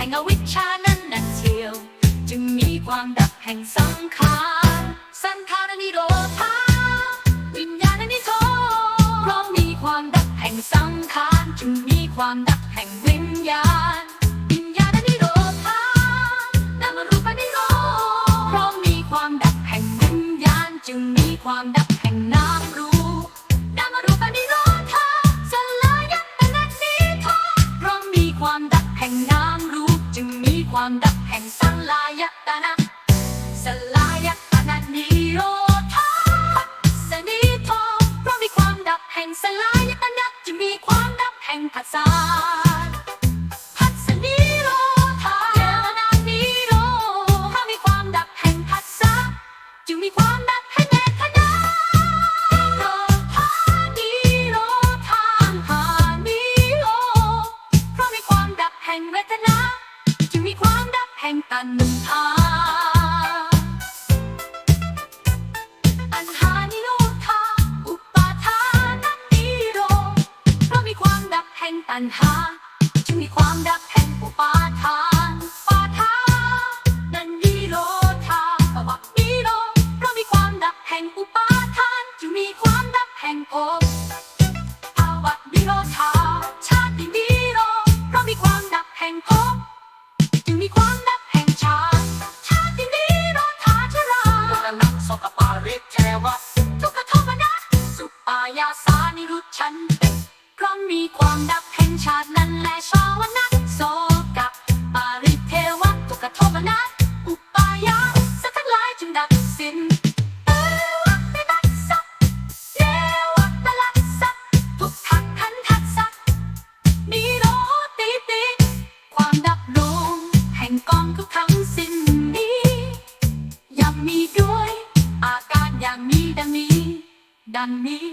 แห่งอวิชชานั้นนั่นเสียว จึงมีความดับแห่งสังขารสังขารนิโรธาวิญญาณนิโทเพราะมีความดับแห่งสังขารจึงมีความดับแห่งวิญญาณวิญญาณนิโรธานามรูปนิโรเพราะมีความดับแห่งวิญญาณจึงมีความดับแห่งนาม ความดับแห่งสลายตนะสลายตนะนิโรธาสนิโทเพราะมีความดับแห่งสลายตนะจึงมีความดับแห่งผัสสะผัสสนิโรธาเจตนานิโรธเพราะมีความดับแห่งผัสสะจึงมีความดับแห่งเวทนาโรธานิโรธาหานิโรเพราะมีความดับแห่งเวทนา มีความดักแห่งตันหาอันหานิโรธาอุปาทานนิโรเพราะมีความดักแห่งตันหา ความดับแห่งชาตินั้นและชาวนัสโสกับปาริเทวะทุกขโทมนัสอุปายาสักทั้งหลายจึงดับสิ้นเอวะเปตัสสะเอวะตะลัสสะทุกขังขันทัสสะนิโรติติความดับลงแห่งกองทุกทั้งสิ้นนี้ย่อมมีด้วยอาการอย่างนี้ดังนี้ดังนี้